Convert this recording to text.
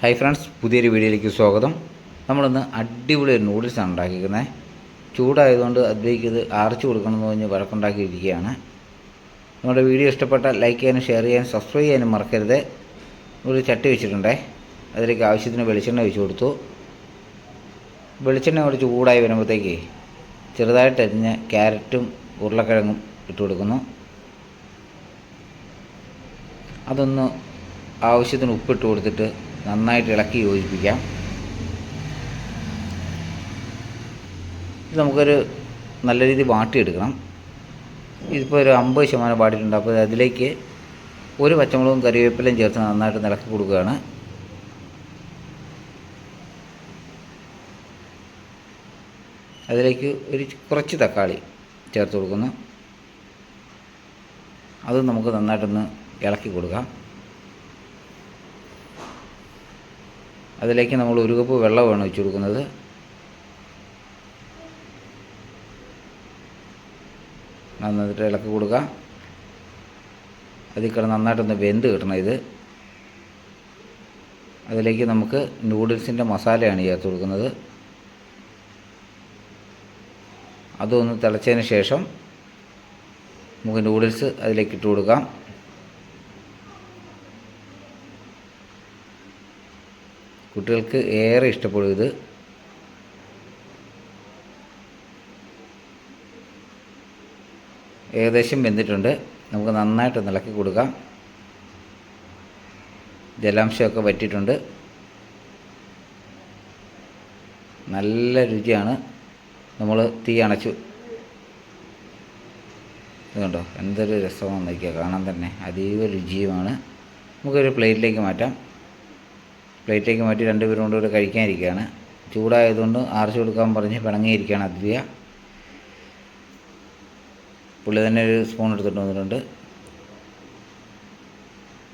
Hi friends പുതിയൊരു വീഡിയോയിലേക്ക് സ്വാഗതം. നമ്മളിന്ന് അടിപൊളി ഒരു നൂഡിൽസാണ് ഉണ്ടാക്കിയിരിക്കുന്നത്. ചൂടായതുകൊണ്ട് അതിലേക്ക് ഇത് അരച്ചു കൊടുക്കണമെന്ന് പറഞ്ഞ് വഴക്കുണ്ടാക്കിയിരിക്കുകയാണ്. നമ്മുടെ വീഡിയോ ഇഷ്ടപ്പെട്ടാൽ ലൈക്ക് ചെയ്യാനും ഷെയർ ചെയ്യാനും സബ്സ്ക്രൈബ് ചെയ്യാനും മറക്കരുത്. ഒരു ചട്ടി വെച്ചിട്ടുണ്ടേ. അതിലേക്ക് ആവശ്യത്തിന് വെളിച്ചെണ്ണ വെച്ച് കൊടുത്തു. വെളിച്ചെണ്ണ കൂടി ചൂടായി വരുമ്പോഴത്തേക്ക് ചെറുതായിട്ട് അരിഞ്ഞ ക്യാരറ്റും ഉരുളക്കിഴങ്ങും ഇട്ട് കൊടുക്കുന്നു. അതൊന്ന് ആവശ്യത്തിന് ഉപ്പിട്ട് കൊടുത്തിട്ട് നന്നായിട്ട് ഇളക്കി യോജിപ്പിക്കാം. ഇത് നമുക്കൊരു നല്ല രീതിയിൽ വാട്ടിയെടുക്കണം. ഇതിപ്പോൾ ഒരു അമ്പത് ശതമാനം വാട്ടിയിട്ടുണ്ട്. അപ്പോൾ അതിലേക്ക് ഒരു പച്ചമുളകും കറിവേപ്പിലയും ചേർത്ത് നന്നായിട്ട് ഇളക്കി കൊടുക്കുകയാണ്. അതിലേക്ക് ഒരു കുറച്ച് തക്കാളി ചേർത്ത് കൊടുക്കുന്നു. അത് നമുക്ക് നന്നായിട്ടൊന്ന് ഇളക്കി കൊടുക്കാം. അതിലേക്ക് നമ്മൾ ഒരു കപ്പ് വെള്ളമാണ് ഒഴിച്ചു കൊടുക്കുന്നത്. നന്നായിട്ട് ഇളക്കി കൊടുക്കുക അതിൽ കിടന്ന് നന്നായിട്ടൊന്ന് വെന്ത് കിട്ടണം ഇത്. അതിലേക്ക് നമുക്ക് നൂഡിൽസിന്റെ മസാലയാണ് ചേർത്ത് കൊടുക്കുന്നത്. അതൊന്ന് തിളച്ചതിന് ശേഷം നമുക്ക് നൂഡിൽസ് അതിലേക്ക് ഇട്ട് കൊടുക്കാം. കുട്ടികൾക്ക് ഏറെ ഇഷ്ടപ്പെടും ഇത്. ഏകദേശം വെന്തിട്ടുണ്ട്. നമുക്ക് നന്നായിട്ട് ഇളക്കി കൊടുക്കാം. ജലാംശമൊക്കെ വറ്റിയിട്ടുണ്ട്. നല്ല രുചിയാണ്. നമ്മൾ തീ അണച്ചു. ഇതുണ്ടോ എന്തൊരു രസമാണെന്ന് നോക്കിയാൽ കാണാൻ തന്നെ. അതീവ രുചിയുമാണ്. നമുക്കൊരു പ്ലേറ്റിലേക്ക് മാറ്റാം. പ്ലേറ്റിലേക്ക് മാറ്റി രണ്ട് രണ്ടുപേരും കൊണ്ട് ഇവിടെ കഴിക്കാനിരിക്കുകയാണ്. ചൂടായതുകൊണ്ട് ആർച്ചു കൊടുക്കാൻ പറഞ്ഞ് പിണങ്ങിയിരിക്കുകയാണ് അദ്വ്യ. പുള്ളി തന്നെ ഒരു സ്പൂൺ എടുത്തിട്ട് വന്നിട്ടുണ്ട്.